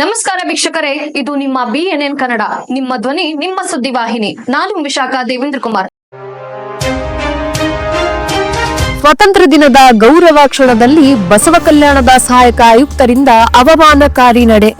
ನಮಸ್ಕಾರ ವೀಕ್ಷಕರೇ, ಇದು ನಿಮ್ಮ ಬಿಎನ್ಎನ್ ಕನ್ನಡ, ನಿಮ್ಮ ಧ್ವನಿ, ನಿಮ್ಮ ಸುದ್ದಿವಾಹಿನಿ ನಾನು ವಿಶಾಖ ದೇವೇಂದ್ರ ಕುಮಾರ್. ಸ್ವಾತಂತ್ರ್ಯ ದಿನದ ಗೌರವ ಕ್ಷಣದಲ್ಲಿ ಬಸವ ಕಲ್ಯಾಣದ ಸಹಾಯಕ ಆಯುಕ್ತರಿಂದ ಅವಮಾನಕಾರಿ ನಡೆ.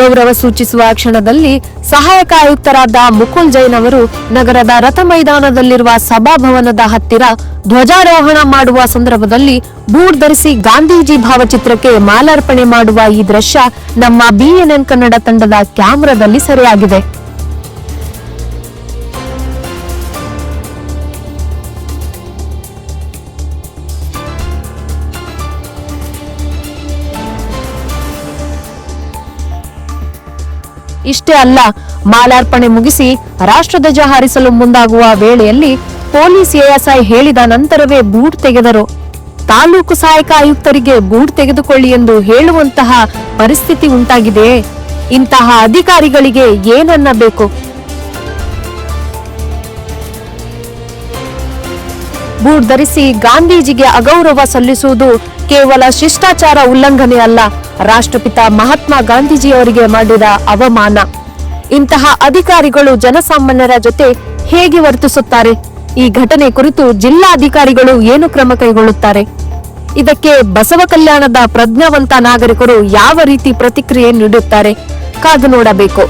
ಗೌರವ ಸೂಚಿಸುವ ಕ್ಷಣದಲ್ಲಿ ಸಹಾಯಕ ಆಯುಕ್ತರಾದ ಮುಕುಲ್ ಜೈನ್ ಅವರು ನಗರದ ರಥ ಮೈದಾನದಲ್ಲಿರುವ ಸಭಾಭವನದ ಹತ್ತಿರ ಧ್ವಜಾರೋಹಣ ಮಾಡುವ ಸಂದರ್ಭದಲ್ಲಿ ಬೂಟ್ ಧರಿಸಿ ಗಾಂಧೀಜಿ ಭಾವಚಿತ್ರಕ್ಕೆ ಮಾಲಾರ್ಪಣೆ ಮಾಡುವ ಈ ದೃಶ್ಯ ನಮ್ಮ ಬಿಎನ್ಎನ್ ಕನ್ನಡ ತಂಡದ ಕ್ಯಾಮೆರಾದಲ್ಲಿ ಸೆರೆಯಾಗಿದೆ. ಇಷ್ಟೇ ಅಲ್ಲ, ಮಾಲಾರ್ಪಣೆ ಮುಗಿಸಿ ರಾಷ್ಟ್ರಧ್ವಜ ಹಾರಿಸಲು ಮುಂದಾಗುವ ವೇಳೆಯಲ್ಲಿ ಪೊಲೀಸ್ ಎಎಸ್ಐ ಹೇಳಿದ ನಂತರವೇ ಬೂಟ್ ತೆಗೆದರು. ತಾಲೂಕು ಸಹಾಯಕ ಆಯುಕ್ತರಿಗೆ ಬೂಟ್ ತೆಗೆದುಕೊಳ್ಳಿ ಎಂದು ಹೇಳುವಂತಹ ಪರಿಸ್ಥಿತಿ ಉಂಟಾಗಿದೆ. ಇಂತಹ ಅಧಿಕಾರಿಗಳಿಗೆ ಏನನ್ನಬೇಕು? ಬೂಟ್ ಧರಿಸಿ ಗಾಂಧೀಜಿಗೆ ಅಗೌರವ ಸಲ್ಲಿಸುವುದು ಕೇವಲ ಶಿಷ್ಟಾಚಾರ ಉಲ್ಲಂಘನೆ ಅಲ್ಲ. ರಾಷ್ಟ್ರಪಿತ ಮಹಾತ್ಮ ಗಾಂಧೀಜಿಯವರಿಗೆ ಮಾಡಿದ ಅವಮಾನ. ಇಂತಹ ಅಧಿಕಾರಿಗಳು ಜನಸಾಮಾನ್ಯರ ಜೊತೆ ಹೇಗೆ ವರ್ತಿಸುತ್ತಾರೆ? ಈ ಘಟನೆ ಕುರಿತು ಜಿಲ್ಲಾಧಿಕಾರಿಗಳು ಏನು ಕ್ರಮ ಕೈಗೊಳ್ಳುತ್ತಾರೆ? ಇದಕ್ಕೆ ಬಸವ ಕಲ್ಯಾಣದ ಪ್ರಜ್ಞಾವಂತ ನಾಗರಿಕರು ಯಾವ ರೀತಿ ಪ್ರತಿಕ್ರಿಯೆ ನೀಡುತ್ತಾರೆ? ಕಾದು ನೋಡಬೇಕು.